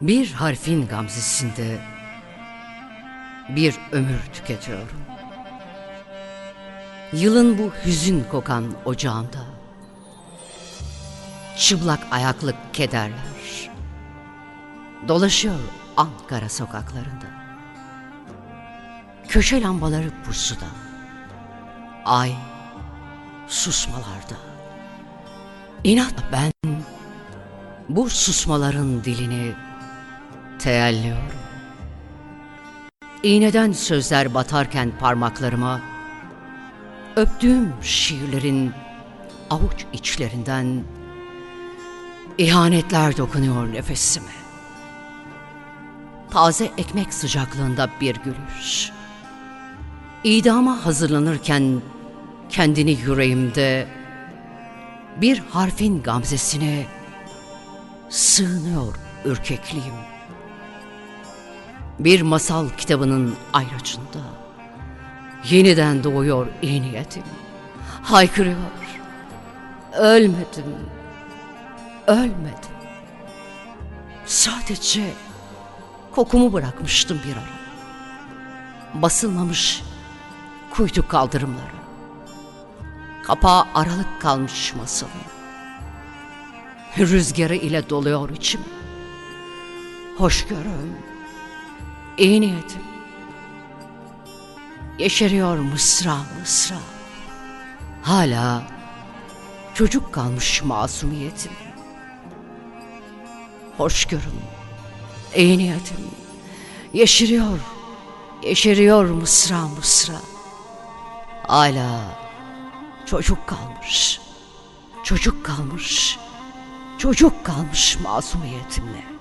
Bir harfin gamzesinde bir ömür tüketiyorum. Yılın bu hüzün kokan ocağında çıplak ayaklık kederler dolaşıyor Ankara sokaklarında. Köşe lambaları pusuda, ay susmalarda. İnat ben bu susmaların dilini teelliyorum. İğneden sözler batarken parmaklarıma, öptüğüm şiirlerin avuç içlerinden ihanetler dokunuyor nefesime. Taze ekmek sıcaklığında bir gülüş. İdama hazırlanırken kendini yüreğimde bir harfin gamzesine sığınıyor ürkekliğim. Bir masal kitabının ayracında yeniden doğuyor iyi niyetim. Haykırıyor. Ölmedim. Ölmedim. Sadece kokumu bırakmıştım bir ara. Basılmamış kuytu kaldırımlara. Kapağı aralık kalmış masalım. Rüzgarı ile doluyor içim. Hoşgörüm, iyi niyetim. Yeşeriyor mısra mısra. Hala çocuk kalmış masumiyetim. Hoşgörüm, iyi niyetim. Yeşeriyor, yeşeriyor mısra mısra. Hala çocuk kalmış, çocuk kalmış, çocuk kalmış masumiyetimle.